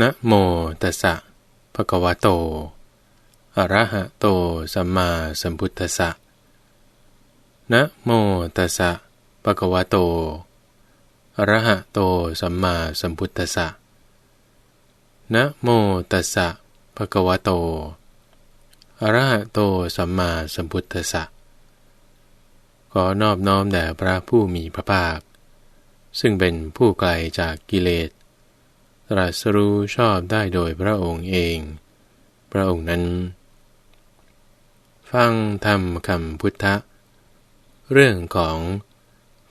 นะโมตัสสะภะคะวะโต อะระหะโต สัมมาสัมพุทธัสสะนะโมตัสสะภะคะวะโต อะระหะโต สัมมาสัมพุทธัสสะนะโมตัสสะภะคะวะโต อะระหะโต สัมมาสัมพุทธัสสะ ขอนอบน้อมแด่พระผู้มีพระภาค ซึ่งเป็นผู้ไกลจากกิเลส ตรัสรู้ชอบได้โดยพระองค์เอง พระองค์นั้น ฟังธรรมคำพุทธะ เรื่องของ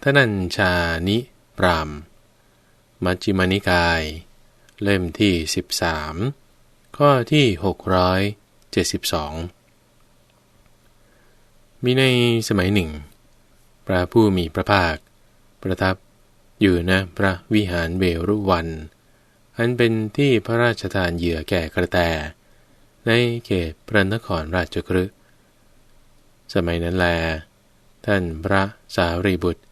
ทนัญชานิปราม มัจจิมานิกาย เล่มที่ 13 ข้อที่ 672 มีในสมัยหนึ่ง พระผู้มีพระภาค ประทับอยู่ณนะพระวิหารเบรุวัน อันเป็นที่พระราชทานเหยื่อแก่กระแต ในเขตพระนครราชกฤห์สมัยนั้นแล ท่านพระสารีบุตร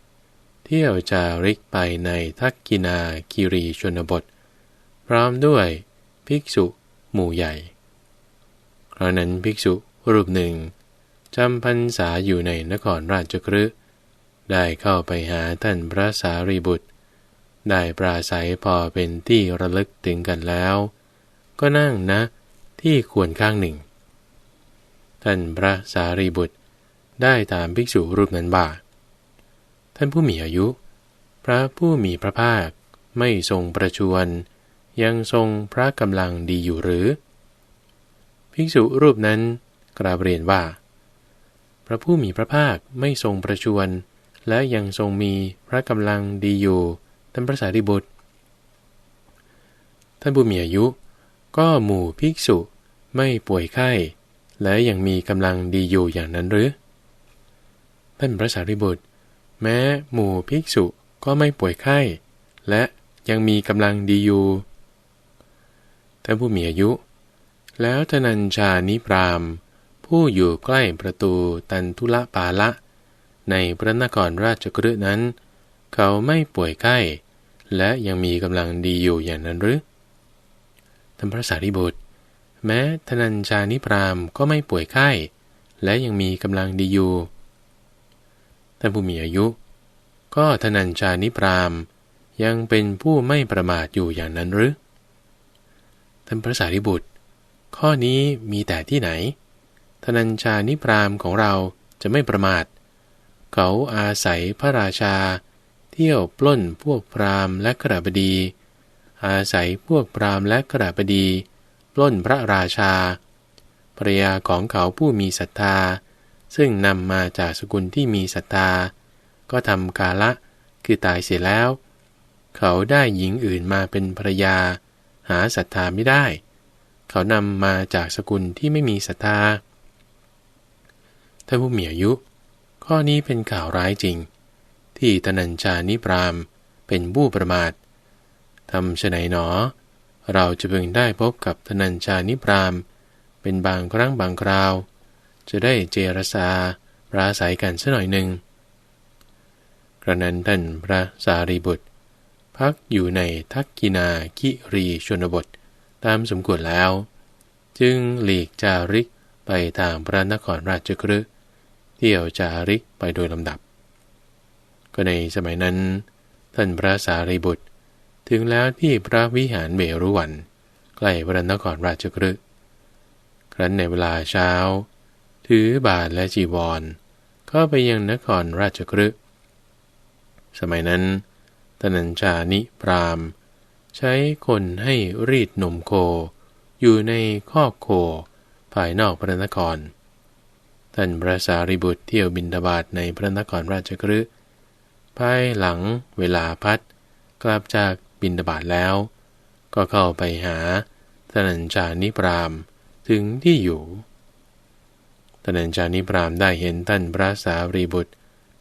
เที่ยวจาริกไปในทักกินาคิรีชนบท พร้อมด้วยภิกษุหมู่ใหญ่ ครานั้นภิกษุรูปหนึ่งจำพรรษาอยู่ในนครราชกฤห์ได้เข้าไปหาท่านพระสารีบุตร ได้ปราศัยพอเป็นที่ระลึกถึงกันแล้ว ก็นั่งนะ ที่ควรข้างหนึ่ง ท่านพระสารีบุตรได้ตามภิกษุรูปนั้นว่าท่านผู้มีอายุ พระผู้มีพระภาคไม่ทรงประชวรยังทรงพระกำลังดีอยู่หรือ ภิกษุรูปนั้นกราบเรียนว่า พระผู้มีพระภาคไม่ทรงประชวรและยังทรงมีพระกำลังดีอยู่ ท่านพระสารีบุตร ท่านผู้มีอายุ ก็หมู่ภิกษุไม่ป่วยไข้ และยังมีกำลังดีอยู่อย่างนั้นหรือ ท่านพระสารีบุตร แม้หมู่ภิกษุก็ไม่ป่วยไข้ และยังมีกำลังดีอยู่ ท่านผู้มีอายุ แล้วธนัญชานิพรามผู้อยู่ใกล้ประตูตันทุละปาละ ในพระนครราชกฤห์นั้น เขาไม่ป่วยไข้ และยังมีกำลังดีอยู่อย่างนั้นหรือท่านพระสารีบุตร แม้ธนัญชานิพรามก็ไม่ป่วยไข้ และยังมีกำลังดีอยู่ท่านผู้มีอายุ ก็ธนัญชานิพรามยังเป็นผู้ไม่ประมาทอยู่อย่างนั้นหรือท่านพระสารีบุตร ข้อนี้มีแต่ที่ไหนธนัญชานิพรามของเราจะไม่ประมาท เขาอาศัยพระราชา เที่ยวปล้นพวกพราหมณ์และกระบดี อาศัยพวกพราหมณ์และกระบดี ปล้นพระราชาภรยาของเขาผู้มีศรัทธา ซึ่งนำมาจากสกุลที่มีศรัทธา ก็ทำกาละคือตายเสียแล้ว เขาได้หญิงอื่นมาเป็นภรยา หาศรัทธาไม่ได้ เขานำมาจากสกุลที่ไม่มีศรัทธาท่านผู้มีอายุ ข้อนี้เป็นข่าวร้ายจริง ที่ตนัญชานิพรามเป็นผู้ประมาททำไฉนหนอ เราจะเพิ่งได้พบกับตนัญชานิพรามเป็นบางครั้งบางคราว จะได้เจรสาปราศัยกันสัหน่อยหนึ่งกระนั้นท่านพระสารีบุตร พักอยู่ในทักกินาคิรีชนบทตามสมควรแล้ว จึงหลีกจาริกไปทางพระนครราชกฤห์เที่ยวจาริกไปโดยลำดับ ก็ในสมัยนั้น ท่านพระสารีบุตร ถึงแล้วที่พระวิหารเบรุวัน ใกล้พระนครราชกฤห์ครั้นในเวลาเช้า ถือบาทและจีวร เข้าไปยังนครราชกฤห์สมัยนั้นตนัญชานิพราม ใช้คนให้รีดนมโค อยู่ในคอกโค ภายนอกพระนคร ท่านพระสารีบุตรเที่ยวบินทบาทในพระนครราชกฤห์ ภายหลังเวลาพัด กลับจากบินดาบาตแล้ว ก็เข้าไปหาธนัญชานิพรามถึงที่อยู่ธนัญชานิพรามได้เห็นท่านพระสารีบุตร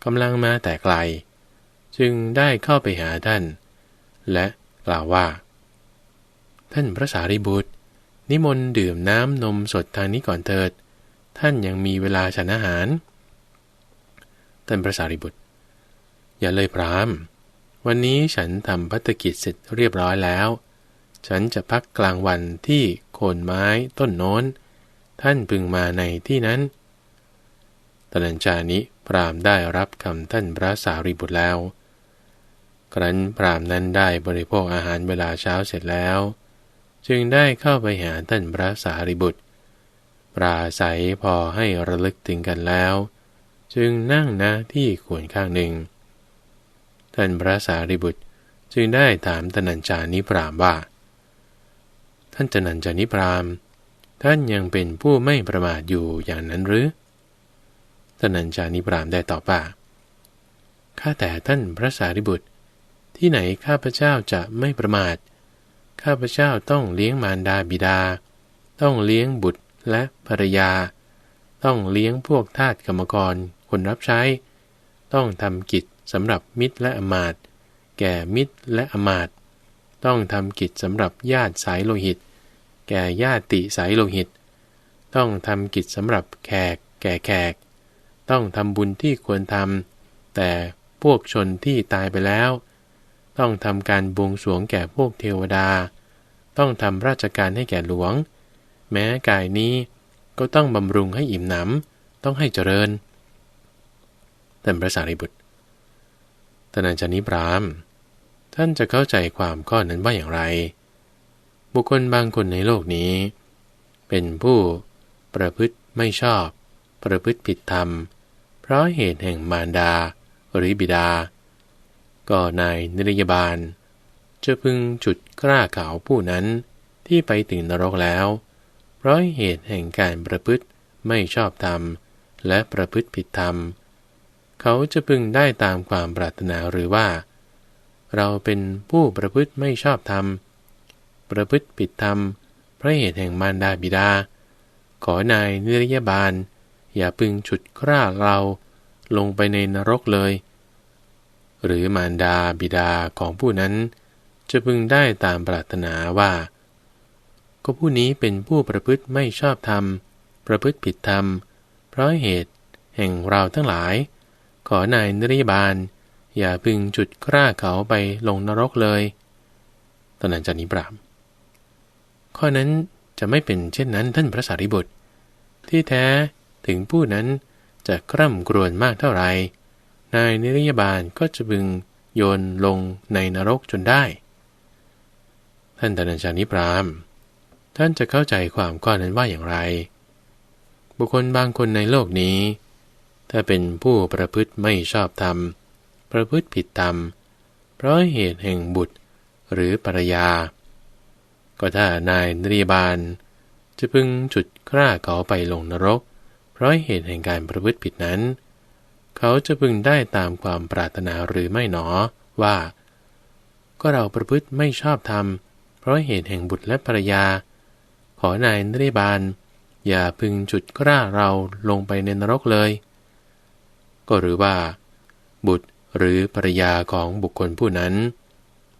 กำลังมาแต่ไกล จึงได้เข้าไปหาท่าน และกล่าวว่า ท่านพระสารีบุตร นิมนต์ดื่มน้ำนมสดทางนี้ก่อนเถิด ท่านยังมีเวลาฉันอาหาร ท่านพระสารีบุตร อย่าเลยพรามวันนี้ฉันทำพัฒกิจเสร็จเรียบร้อยแล้ว ฉันจะพักกลางวันที่โคนไม้ต้นโน้น ท่านพึงมาในที่นั้นตนัญานิพรามได้รับคำท่านพระสารีบุตรแล้ว ครั้นพรามนั้นได้บริโภคอาหารเวลาเช้าเสร็จแล้ว จึงได้เข้าไปหาท่านพระสารีบุตร ปราศัยพอให้ระลึกถึงกันแล้ว จึงนั่งณที่ขวนข้างหนึ่ง ท่านพระสารีบุตรจึงได้ถามตนัญจานิพรามว่า ท่านตนัญจานิพราม ท่านยังเป็นผู้ไม่ประมาทอยู่อย่างนั้นหรือท่านัญจานิพรามได้ตอบว่าข้าแต่ท่านพระสารีบุตร ที่ไหนข้าพเจ้าจะไม่ประมาท ข้าพเจ้าต้องเลี้ยงมารดาบิดา ต้องเลี้ยงบุตรและภรรยา ต้องเลี้ยงพวกทาสกรรมกรคนรับใช้ ต้องทำกิจ สำหรับมิตรและอมาตแก่มิตรและอมาตต้องทำกิจสำหรับญาติสายโลหิต แก่ญาติสายโลหิต ต้องทำกิจสำหรับแขก แก่แขก ต้องทำบุญที่ควรทำแต่พวกชนที่ตายไปแล้ว ต้องทำการบวงสรวงแก่พวกเทวดา ต้องทำราชการให้แก่หลวง แม้กายนี้ก็ต้องบำรุงให้อิ่มหนำต้องให้เจริญท่านพระสารีบุตร ท่านอาจารย์นิพรามท่านจะเข้าใจความข้อนั้นว่าอย่างไร บุคคลบางคนในโลกนี้ เป็นผู้ประพฤติไม่ชอบ ประพฤติผิดธรรม เพราะเหตุแห่งมารดาหรือบิดา ก็นายนิรยบาล จะพึงจุดกล้าขาวผู้นั้นที่ไปถึงนรกแล้ว เพราะเหตุแห่งการประพฤติไม่ชอบธรรม และประพฤติผิดธรรมเขาจะพึงได้ตามความปรารถนาหรือว่า เราเป็นผู้ประพฤติไม่ชอบธรรม ประพฤติผิดธรรมเพราะเหตุแห่งมารดาบิดา ขอนายนิรยบาล อย่าพึงฉุดคร่าเราลงไปในนรกเลย หรือมารดาบิดาของผู้นั้น จะพึงได้ตามปรารถนาว่า ก็ผู้นี้เป็นผู้ประพฤติไม่ชอบธรรม ประพฤติผิดธรรม เพราะเหตุแห่งเราทั้งหลาย ขอนายนริบาล อย่าพึงจุดคร่าเขาไปลงนรกเลยตอนนั้นจะนิบราม ข้อนั้นจะไม่เป็นเช่นนั้นท่านพระสารีบุตร ที่แท้ถึงผู้นั้นจะกร่ำกรวนมากเท่าไรนายนิรยบาลก็จะบึงโยนลงในนรกจนได้ ท่านตนัญชานิพราม ท่านจะเข้าใจความข้อนั้นว่าอย่างไร บุคคลบางคนในโลกนี้ ถ้าเป็นผู้ประพฤติไม่ชอบธรรม ประพฤติผิดธรรม เพราะเหตุแห่งบุตรหรือภรรยา ก็ถ้านายนรยบาล จะพึงจุดกล้าเขาไปลงนรก เพราะเหตุแห่งการประพฤติผิดนั้น เขาจะพึงได้ตามความปรารถนาหรือไม่หนอว่า ก็เราประพฤติไม่ชอบธรรม เพราะเหตุแห่งบุตรและภรรยา ขอนายนริบาล อย่าพึงจุดกล้าเราลงไปในนรกเลย ก็หรือว่า บุตรหรือภรรยาของบุคคลผู้นั้น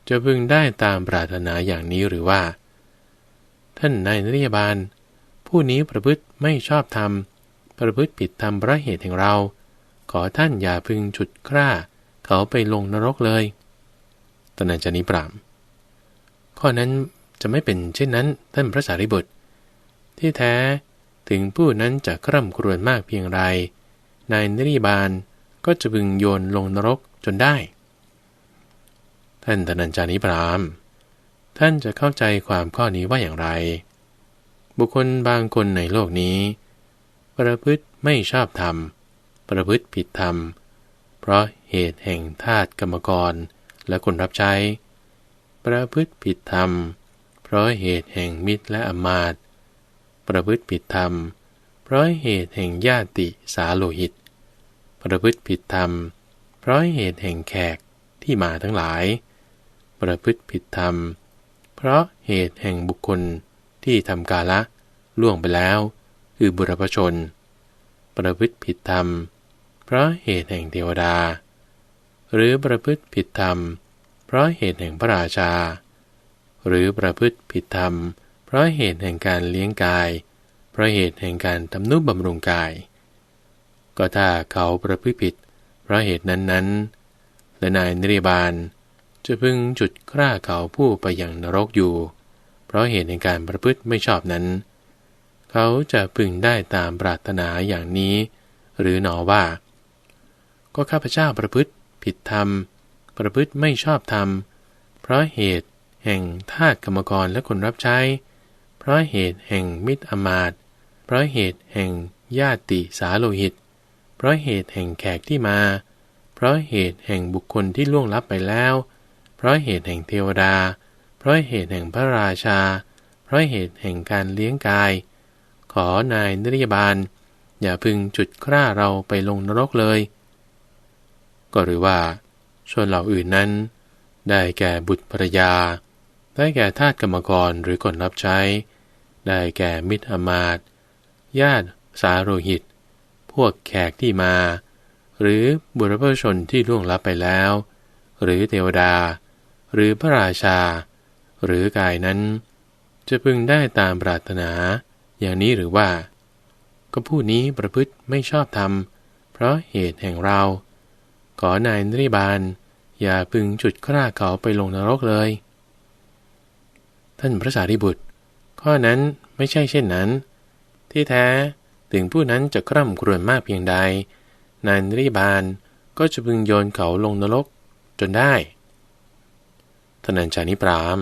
จะพึงได้ตามปรารถนาอย่างนี้หรือว่า ท่านนายนริบาล ผู้นี้ประพฤติไม่ชอบธรรม ประพฤติผิดทำพระเหตุแห่งเรา ขอท่านอย่าพึงฉุดคร่า เขาไปลงนรกเลยตนัญจนิปราม ข้อนั้นจะไม่เป็นเช่นนั้นท่านพระสารีบุตร ที่แท้ถึงผู้นั้นจะคร่ำครวญมากเพียงไร นายนิริบาล ก็จะพึงโยนลงนรกจนได้ ท่านตนัญจานิปรามท่านจะเข้าใจความข้อนี้ว่าอย่างไร บุคคลบางคนในโลกนี้ ประพฤติไม่ชอบธรรม ประพฤติผิดธรรม เพราะเหตุแห่งทาตุกรรมกรและคนรับใช้ ประพฤติผิดธรรม เพราะเหตุแห่งมิตรและอมาตประพฤติผิดธรรม เพราะเหตุแห่งญาติสาโลหิต ประพฤติผิดธรรม เพราะเหตุแห่งแขกที่มาทั้งหลาย ประพฤติผิดธรรม เพราะเหตุแห่งบุคคลที่ทำกาละล่วงไปแล้ว คือบุรพชน ประพฤติผิดธรรม เพราะเหตุแห่งเทวดา หรือประพฤติผิดธรรม เพราะเหตุแห่งพระราชา หรือประพฤติผิดธรรม เพราะเหตุแห่งการเลี้ยงกาย เพราะเหตุแห่งการทำนุบำรุงกาย ก็ถ้าเขาประพฤติผิด เพราะเหตุนั้นๆ และนายนิริบาลจะพึงจุดกล้าเขาผู้ไปยังนรกอยู่ เพราะเหตุในการประพฤติไม่ชอบนั้น เขาจะพึงได้ตามปรารถนาอย่างนี้ หรือหนอว่า ก็ข้าพเจ้าประพฤติผิดธรรม ประพฤติไม่ชอบธรรม เพราะเหตุแห่งทาสกรรมกรและคนรับใช้ เพราะเหตุแห่งมิตรอมาตเพราะเหตุแห่งญาติสาโลหิต เพราะเหตุแห่งแขกที่มา เพราะเหตุแห่งบุคคลที่ล่วงลับไปแล้ว เพราะเหตุแห่งเทวดา เพราะเหตุแห่งพระราชา เพราะเหตุแห่งการเลี้ยงกาย ขอนายนริยบาล อย่าพึงจุดคร่าเราไปลงนรกเลย ก็หรือว่าชนเหล่าอื่นนั้น ได้แก่บุตรภรยา ได้แก่ทาสกรรมกรหรือคนรับใช้ ได้แก่มิตรอมาตญาติสาโรหิต วกแขกที่มา หรือบุรพชนที่ล่วงลับไปแล้ว หรือเทวดา หรือพระราชา หรือกายนั้น จะพึงได้ตามปรารถนา อย่างนี้หรือว่า ก็ผู้นี้ประพฤติไม่ชอบธรรม เพราะเหตุแห่งเรา ขอนายนริบาล อย่าพึงจุดคร่าเขาไปลงนรกเลย ท่านพระสารีบุตร ข้อนั้นไม่ใช่เช่นนั้น ที่แท้ ถึงผู้นั้นจะคร่ำครวญมากเพียงใด นายนิริบาลก็จะพึงโยนเขาลงนรกจนได้ท่านัญชานิปราม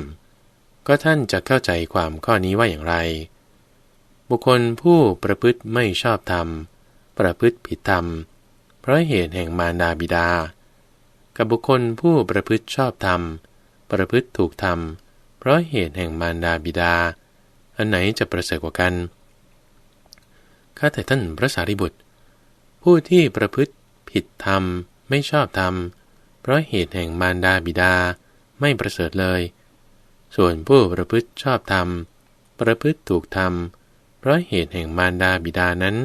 ก็ท่านจะเข้าใจความข้อนี้ว่าอย่างไร บุคคลผู้ประพฤติไม่ชอบธรรม ประพฤติผิดธรรม เพราะเหตุแห่งมารดาบิดา กับบุคคลผู้ประพฤติชอบธรรม ประพฤติถูกธรรม เพราะเหตุแห่งมารดาบิดา อันไหนจะประเสริฐกว่ากัน ข้าแต่ท่านพระสารีบุตร ผู้ที่ประพฤติผิดธรรมไม่ชอบธรรม เพราะเหตุแห่งมารดาบิดาไม่ประเสริฐเลย ส่วนผู้ประพฤติชอบธรรม ประพฤติถูกธรรม เพราะเหตุแห่งมารดาบิดานั้น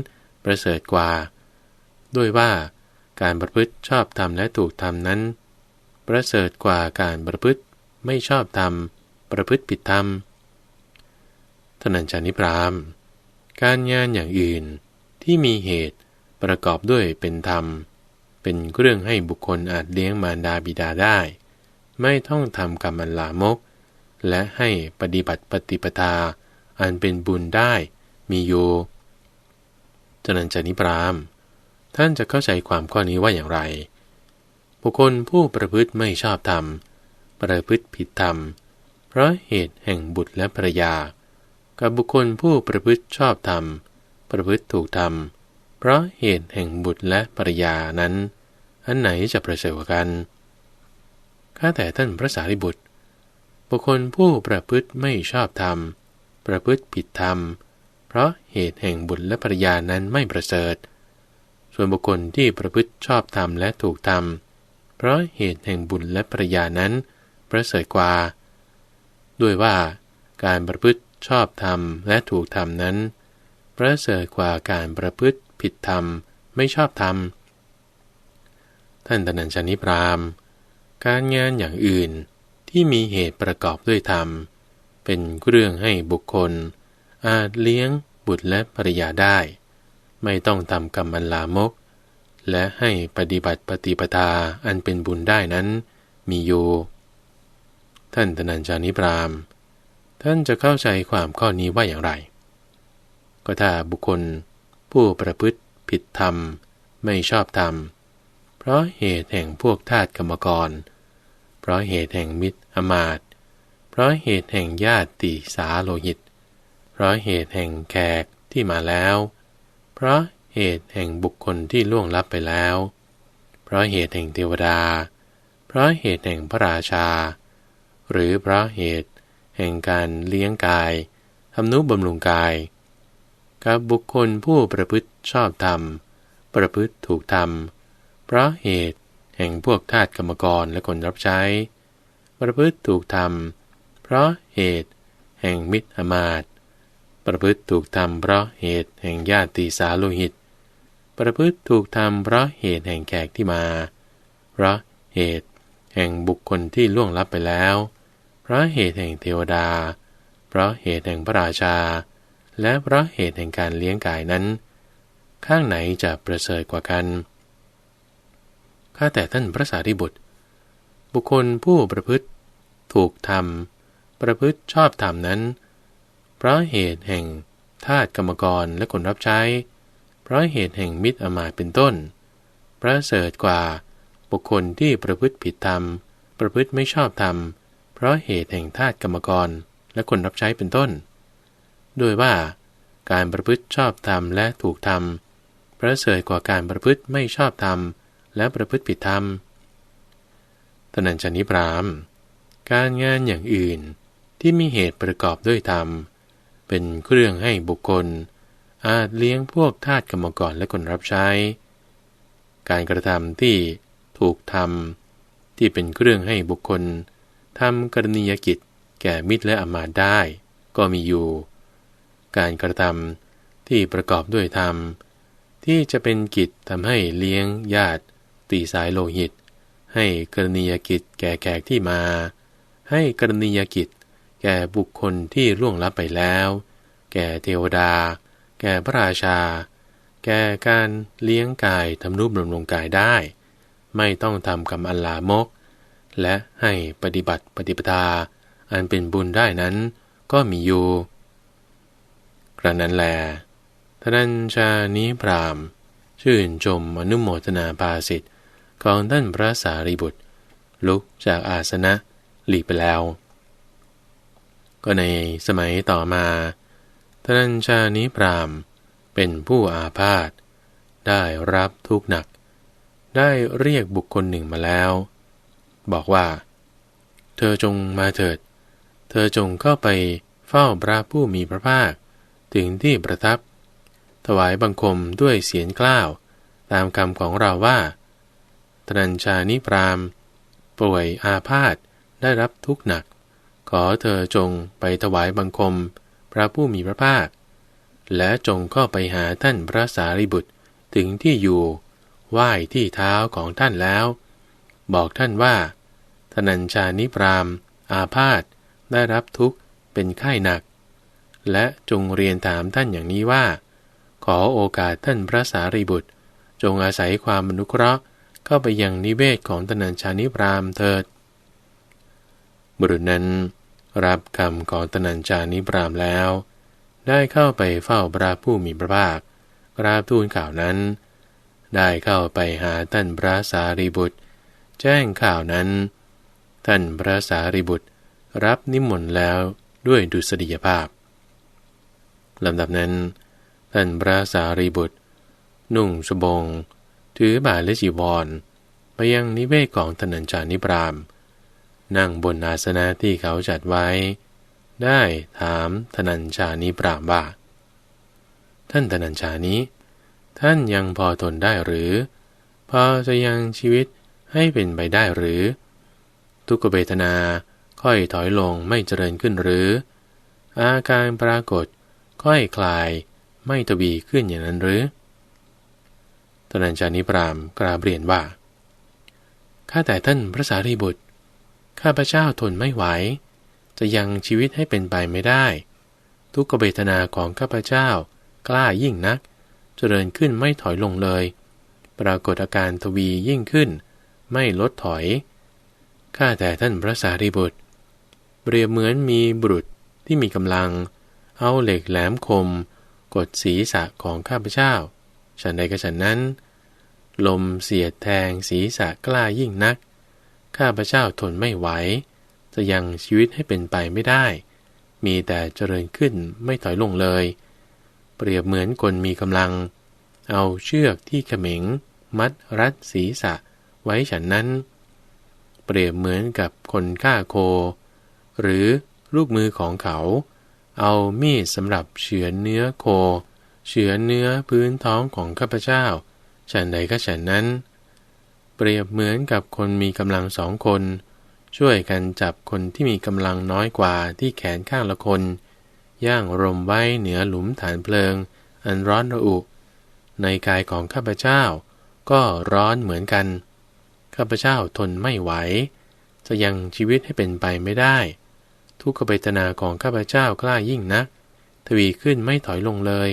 ประเสริฐกว่า ด้วยว่าการประพฤติชอบธรรมและถูกธรรมนั้น ประเสริฐกว่าการประพฤติไม่ชอบธรรม ประพฤติผิดธรรมท่านัญชานิพราม การงานอย่างอื่นที่มีเหตุประกอบด้วยเป็นธรรม เป็นเครื่องให้บุคคลอาจเลี้ยงมารดาบิดาได้ ไม่ต้องทำกรรมลามก และให้ปฏิบัติปฏิปทา อันเป็นบุญได้มีอยู่จนันจนิปรามท่านจะเข้าใจความข้อนี้ว่าอย่างไร บุคคลผู้ประพฤติไม่ชอบธรรม ประพฤติผิดธรรม เพราะเหตุแห่งบุตรและภรยา กับบุคคลผู้ประพฤติชอบธรรม ประพฤติถูกธรรม เพราะเหตุแห่งบุตรและภรรยานั้น อันไหนจะประเสริฐกว่ากันข้าแต่ท่านพระสารีบุตร บุคคลผู้ประพฤติไม่ชอบธรรม ประพฤติผิดธรรม เพราะเหตุแห่งบุตรและภรรยานั้นไม่ประเสริฐ ส่วนบุคคลที่ประพฤติชอบธรรมและถูกธรรม เพราะเหตุแห่งบุญและภรรยานั้น ประเสริฐกว่า ด้วยว่าการประพฤติ ชอบธรรมและถูกธรรมนั้นประเสริฐกว่าการประพฤติผิดธรรมไม่ชอบธรรม ท่านตนัญชนิพราม การงานอย่างอื่นที่มีเหตุประกอบด้วยธรรม เป็นเรื่องให้บุคคล อาจเลี้ยงบุตรและภรรยาได้ ไม่ต้องทำกรรมอันลามก และให้ปฏิบัติปฏิปทาอันเป็นบุญได้นั้นมีอยู่ ท่านตนัญชานิพราม ท่านจะเข้าใจความข้อนี้ว่าอย่างไร ก็ถ้าบุคคล ผู้ประพฤติผิดธรรม ไม่ชอบธรรม เพราะเหตุแห่งพวกทาสกรรมกร เพราะเหตุแห่งมิตรอมาต เพราะเหตุแห่งญาติสาโลหิต เพราะเหตุแห่งแขกที่มาแล้ว เพราะเหตุแห่งบุคคลที่ล่วงลับไปแล้ว เพราะเหตุแห่งเทวดา เพราะเหตุแห่งพระราชา หรือเพราะเหตุ แห่งการเลี้ยงกายทำนุบำรุงกาย กับบุคคลผู้ประพฤติชอบธรรม ประพฤติถูกธรรม เพราะเหตุแห่งพวกทาสกรรมกรและคนรับใช้ ประพฤติถูกธรรม เพราะเหตุแห่งมิตรอมาต ประพฤติถูกธรรมเพราะเหตุแห่งญาติสาโลหิต ประพฤติถูกธรรมเพราะเหตุแห่งแขกที่มา เพราะเหตุแห่งบุคคลที่ล่วงลับไปแล้ว เพราะเหตุแห่งเทวดา เพราะเหตุแห่งพระราชา และเพราะเหตุแห่งการเลี้ยงกายนั้น ข้างไหนจะประเสริฐกว่ากันข้าแต่ท่านพระสารีบุตร บุคคลผู้ประพฤติ ถูกทำประพฤติชอบธรรมนั้น เพราะเหตุแห่งทาตกรรมกรและคนรับใช้ เพราะเหตุแห่งมิตรอมาเป็นต้นพระเสริฐกว่าบุคคลที่ประพฤติผิดธรรม ประพฤติไม่ชอบธรรม เพราะเหตุแห่งทาตกรรมกรและคนรับใช้เป็นต้น โดยว่าการประพฤติชอบธรรมและถูกธรรมประเสริฐกว่าการประพฤติไม่ชอบธรรมและประพฤติผิดธรรมตนัญชนิพรามการงานอย่างอื่นที่มีเหตุประกอบด้วยธรรม เป็นเครื่องให้บุคคล อาจเลี้ยงพวกทาสกรรมกรและคนรับใช้ การกระทำที่ถูกทำที่เป็นเครื่องให้บุคคล ทำกรณียกิจแก่มิตรและอมาตได้ก็มีอยู่ การกระทำที่ประกอบด้วยธรรม ที่จะเป็นกิจทำให้เลี้ยงญาติ ตีสายโลหิต ให้กรณียกิจแก่แขกที่มา ให้กรณียกิจแก่บุคคลที่ร่วงลับไปแล้ว แก่เทวดา แก่พระราชา แก่การเลี้ยงกายทำรูปบำรุงกายได้ ไม่ต้องทำกรรมอัลลามก และให้ปฏิบัติปฏิปทา อันเป็นบุญได้นั้นก็มีอยู่กระนั้นแลทนัญชานิพรามชื่นชมอนุโมทนาภาสิทธิ์ของท่านพระสารีบุตร ลุกจากอาสนะหลีไปแล้ว ก็ในสมัยต่อมาทนัญชานิพรามเป็นผู้อาพาธได้รับทุกข์หนัก ได้เรียกบุคคลหนึ่งมาแล้ว บอกว่า เธอจงมาเถิด เธอจงเข้าไปเฝ้าพระผู้มีพระภาค ถึงที่ประทับ ถวายบังคมด้วยเสียงกล้าว ตามคำของเราว่าตนัญชานิพราม ป่วยอาพาธได้รับทุกข์หนัก ขอเธอจงไปถวายบังคม พระผู้มีพระภาค และจงเข้าไปหาท่านพระสารีบุตรถึงที่อยู่ไหว้ที่เท้าของท่านแล้ว บอกท่านว่าทนัญชานิพราม อาพาธได้รับทุกข์เป็นไข้หนัก และจงเรียนถามท่านอย่างนี้ว่า ขอโอกาสท่านพระสารีบุตร จงอาศัยความมนุเคราะห์เข้าไปยังนิเวศของตนัญชานิพรามเถิด บุรุษนั้น รับคำของตนัญชานิพรามแล้ว ได้เข้าไปเฝ้าพระผู้มีพระภาคกราบทูลข่าวนั้น ได้เข้าไปหาท่านพระสารีบุตร แจ้งข่าวนั้น ท่านพระสารีบุตรรับนิมนต์แล้วด้วยดุษฎียภาพลำดับนั้น ท่านพระสารีบุตร นุ่งสบง ถือบาทและจีวรไปยังนิเวศของธนัญชานิพราม นั่งบนอาสนะที่เขาจัดไว้ ได้ถามธนัญชานิพรามว่าท่านธนัญชานี้ ท่านยังพอทนได้หรือ พอจะยังชีวิต ให้เป็นไปได้หรือ ทุกเบทนาค่อยถอยลงไม่เจริญขึ้นหรือ อาการปรากฏค่อยคลายไม่ทวีขึ้นอย่างนั้นหรือตนัญชานิปรามกราบเรียนว่า ข้าแต่ท่านพระสารีบุตร ข้าพระเจ้าทนไม่ไหว จะยังชีวิตให้เป็นไปไม่ได้ ทุกขเบทนาของข้าพเจ้ากล้ายิ่งนัก เจริญขึ้นไม่ถอยลงเลย ปรากฏอาการทวียิ่งขึ้น ไม่ลดถอย ข้าแต่ท่านพระสารีบุตร เปรียบเหมือนมีบุรุษที่มีกำลัง เอาเหล็กแหลมคม กดศีรษะของข้าพเจ้า ฉันใดก็ฉันนั้น ลมเสียดแทงศีรษะกล้ายิ่งนัก ข้าพเจ้าทนไม่ไหว จะยังชีวิตให้เป็นไปไม่ได้ มีแต่เจริญขึ้นไม่ถอยลงเลย เปรียบเหมือนคนมีกำลัง เอาเชือกที่เขม็งมัดรัดศีรษะ ไว้ฉันนั้น เปรียบเหมือนกับคนฆ่าโค หรือลูกมือของเขา เอามีดสำหรับเฉือนเนื้อโค เฉือนเนื้อพื้นท้องของข้าพเจ้า ฉันใดก็ฉันนั้น เปรียบเหมือนกับคนมีกำลังสองคน ช่วยกันจับคนที่มีกำลังน้อยกว่าที่แขนข้างละคน ย่างรมไว้เหนือหลุมฐานเพลิง อันร้อนระอุ ในกายของข้าพเจ้าก็ร้อนเหมือนกัน ข้าพเจ้าทนไม่ไหว จะยังชีวิตให้เป็นไปไม่ได้ ทุกขเบตนาของข้าพเจ้ากล้ายิ่งนัก ทวีขึ้นไม่ถอยลงเลย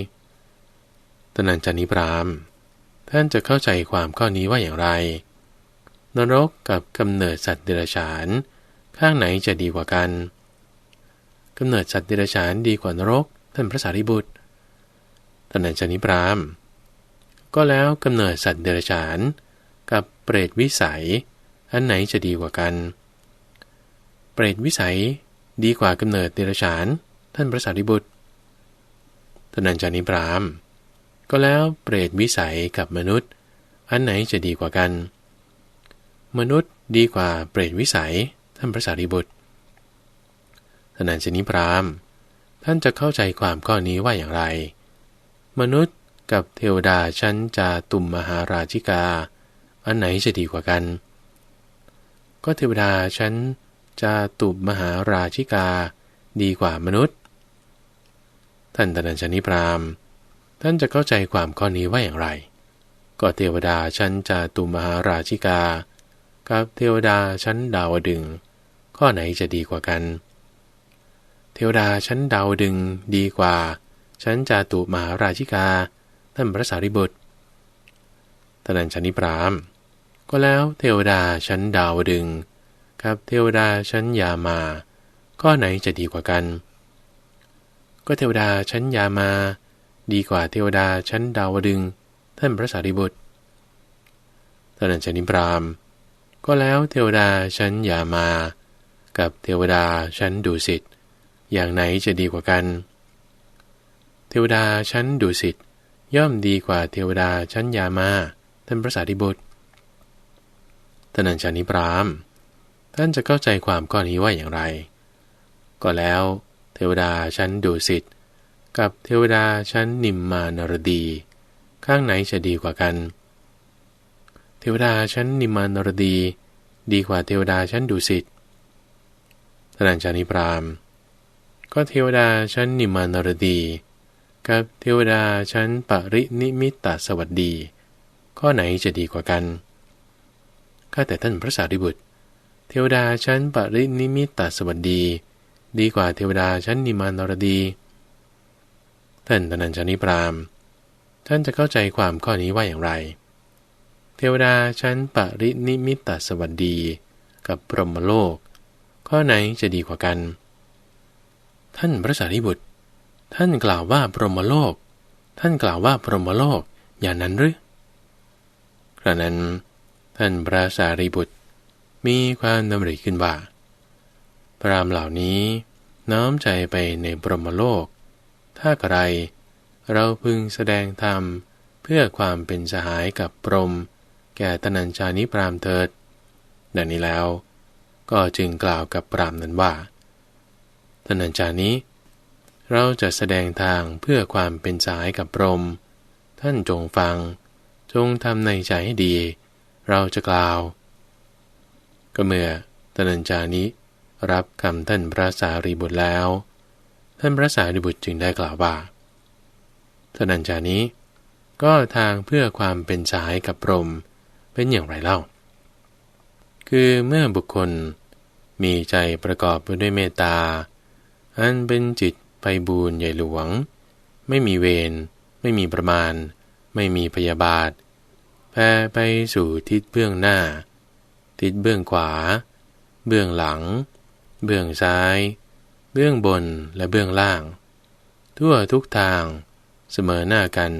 ตนันจานิพราม ท่านจะเข้าใจความข้อนี้ว่าอย่างไร นรกกับกำเนิดสัตว์เดรัจฉาน ข้างไหนจะดีกว่ากันกำเนิดสัตว์เดรัจฉานดีกว่านรก ท่านพระสารีบุตรท่านจานิพราม ก็แล้วกำเนิดสัตว์เดรัจฉาน กับเปรตวิสัย อันไหนจะดีกว่ากัน เปรตวิสัยดีกว่ากำเนิดเดรัจฉาน ท่านพระสารีบุตรท่านอาจารย์นิพรามก็แล้วเปรตวิสัยกับมนุษย์ อันไหนจะดีกว่ากัน มนุษย์ดีกว่าเปรตวิสัย ท่านพระสารีบุตรท่านอาจารย์นิพรามท่านจะเข้าใจความข้อนี้ว่าอย่างไร มนุษย์กับเทวดาชั้นจาตุมมหาราชิกา อันไหนจะดีกว่ากัน ก็เทวดาชั้นจาตุมมหาราชิกาดีกว่ามนุษย์ ท่านตนัญชนิพรามท่านจะเข้าใจความข้อนี้ว่าอย่างไร ก็เทวดาชั้นจาตุมมหาราชิกา กับเทวดาชั้นดาวดึง ข้อไหนจะดีกว่ากัน เทวดาชั้นดาวดึงดีกว่าชั้นจาตุมหาราชิกา ท่านพระสารีบุตร ท่านชนิพรามก็แล้วเทวดาชั้นดาวดึงกับเทวดาชั้นยามา ก็ไหนจะดีกว่ากัน ก็เทวดาชั้นยามา ดีกว่าเทวดาชั้นดาวดึง ท่านพระสารีบุตรท่านชนิพรามก็แล้วเทวดาชั้นยามา กับเทวดาชั้นดุสิตอย่างไหนจะดีกว่ากัน เทวดาชั้นดุสิตย่อมดีกว่าเทวดาชั้นยามา ท่านพระสารีบุตรท่านัญชานิพรามท่านจะเข้าใจความก้อนี้ว่าอย่างไร ก็แล้วเทวดาชั้นดุสิตกับเทวดาชั้นนิมมานรดี ข้างไหนจะดีกว่ากัน เทวดาชั้นนิมมานรดี ดีกว่าเทวดาชั้นดุสิตท่านัญชานิพรามก็เทวดาชั้นนิมมานรดี กับเทวดาชั้นปรินิมิตตสวัสดี ข้อไหนจะดีกว่ากันข้าแต่ท่านพระสารีบุตร เทวดาชั้นปรินิมิตตสวัสดี ดีกว่าเทวดาชั้นนิมานรดี ท่านตนัญชานิพราม ท่านจะเข้าใจความข้อนี้ว่าอย่างไร เทวดาชั้นปรินิมิตตสวัสดี กับพรหมโลก ข้อไหนจะดีกว่ากัน ท่านพระสารีบุตร ท่านกล่าวว่าพรหมโลก ท่านกล่าวว่าพรหมโลกอย่างนั้นหรือ กระนั้น ท่านพระสารีบุตร มีความดำริขึ้นว่า พรามเหล่านี้น้อมใจไปในพรมโลก ถ้าใครเราพึงแสดงธรรมเพื่อความเป็นสหายกับพรม แก่ตนัญชานิพรามเถิด ดังนี้แล้ว ก็จึงกล่าวกับพรามนั้นว่าตนัญชานี้ เราจะแสดงทางเพื่อความเป็นสายกับพรม ท่านจงฟัง จงทำในใจให้ดี เราจะกล่าว ก็เมื่อตนัญจานิรับคำท่านพระสารีบุตรแล้ว ท่านพระสารีบุตรจึงได้กล่าวว่าตนัญจานิก็ทางเพื่อความเป็นสายกับพรมเป็นอย่างไรเล่า คือเมื่อบุคคลมีใจประกอบไปด้วยเมตตา อันเป็นจิตไปบูรใหญ่หลวง ไม่มีเวร ไม่มีประมาณ ไม่มีพยาบาท แผ่ไปสู่ทิศเบื้องหน้า ทิศเบื้องขวา เบื้องหลัง เบื้องซ้าย เบื้องบนและเบื้องล่าง ทั่วทุกทาง เสมอหน้ากัน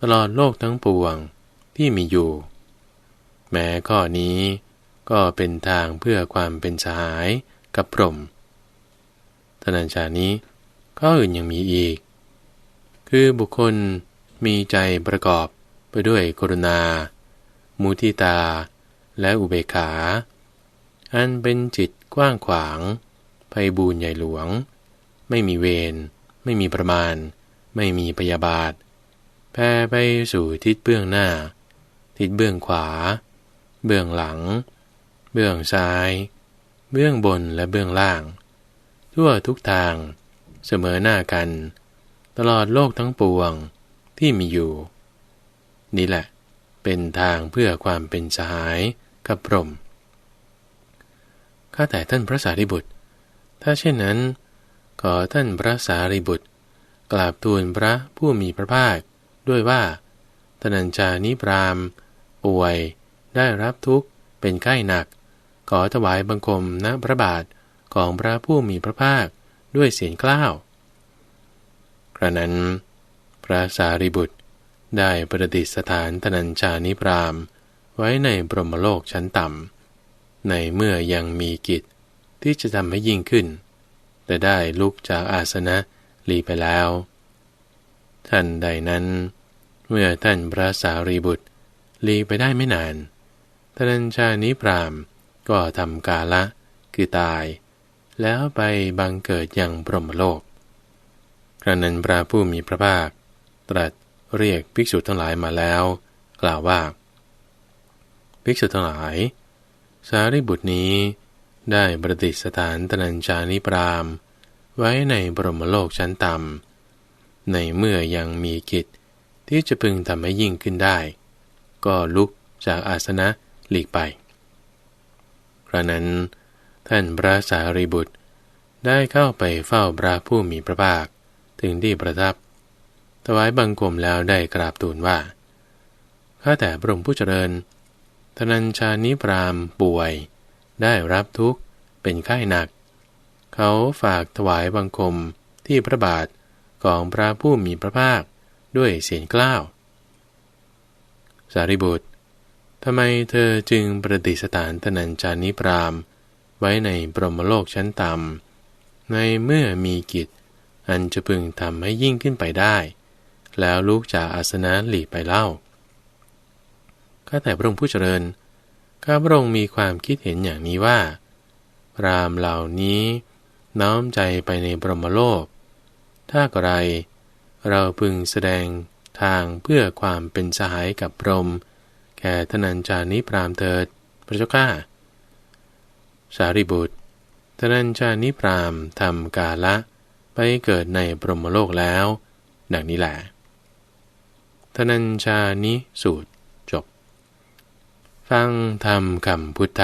ตลอดโลกทั้งปวงที่มีอยู่ แม้ข้อนี้ก็เป็นทางเพื่อความเป็นสหายกับพรหมทนัญชานี้ข้ออื่นยังมีอีก คือบุคคล มีใจประกอบไปด้วยกรุณา มุทิตา และอุเบกขา อันเป็นจิตกว้างขวางไพบูญใหญ่หลวง ไม่มีเวร ไม่มีประมาณ ไม่มีพยาบาท แผ่ไปสู่ทิศเบื้องหน้า ทิศเบื้องขวา เบื้องหลัง เบื้องซ้าย เบื้องบนและเบื้องล่าง ทั่วทุกทาง เสมอหน้ากัน ตลอดโลกทั้งปวง ที่มีอยู่ นี่แหละ เป็นทางเพื่อความเป็นสหายกับพรหมข้าแต่ท่านพระสารีบุตร ถ้าเช่นนั้น ขอท่านพระสารีบุตร กราบทูลพระผู้มีพระภาคด้วยว่าตนัญชานิพราม ป่วยได้รับทุกข์เป็นไข้หนัก ขอถวายบังคมณพระบาทของพระผู้มีพระภาคด้วยเสียงกล้าวกระนั้น ระสารีบุตร ได้ประดิษฐานตนัญชานิพราม ไว้ในบรมโลกชั้นต่ำ ในเมื่อยังมีกิจที่จะทำให้ยิ่งขึ้น แต่ได้ลุกจากอาสนะลีไปแล้ว ท่านใดนั้น เมื่อท่านพระสารีบุตรลีไปได้ไม่นานตนัญชานิพรามก็ทำกาละคือตาย แล้วไปบังเกิดยังพรหมโลกครั้นั้นพระผู้มีพระภาค ตรัสเรียกภิกษุทั้งหลายมาแล้ว กล่าวว่า ภิกษุทั้งหลาย สารีบุตรนี้ ได้ประดิษฐานตนัญชานิพราม ไว้ในบรมโลกชั้นต่ำในเมื่อยังมีกิจที่จะพึงทำให้ยิ่งขึ้นได้ ก็ลุกจากอาสนะหลีกไปครานั้น ท่านพระสารีบุตรได้เข้าไปเฝ้าพระผู้มีพระภาค ถึงที่ประทับ ถวายบังคมแล้วได้กราบทูลว่า ข้าแต่พระองค์ผู้เจริญธนัญชานิพรามป่วย ได้รับทุกข์เป็นไข้หนัก เขาฝากถวายบังคมที่พระบาทของพระผู้มีพระภาคด้วยเสียงกล้าว สารีบุตรทำไมเธอจึงประดิษฐานตนัญจานิพรามไว้ในบรมโลกชั้นต่ำในเมื่อมีกิจอันจะพึงทำให้ยิ่งขึ้นไปได้ แล้วลุกจากอาสนะหลีไปเล่า ข้าแต่พระองค์ผู้เจริญ ข้าพระองค์มีความคิดเห็นอย่างนี้ว่า รามเหล่านี้น้อมใจไปในบรมโลก ถ้าก็ไร เราพึงแสดงทางเพื่อความเป็นสหายกับพรม แก่ทนัญจานิพรามเถิด พระเจ้าข้า สารีบุตรทนัญจานิพรามทำกาละไปเกิดในปรมโลกแล้ว ดังนี้แหละ ทนัญชานิสูตรจบ ฟังธรรมคำพุทธ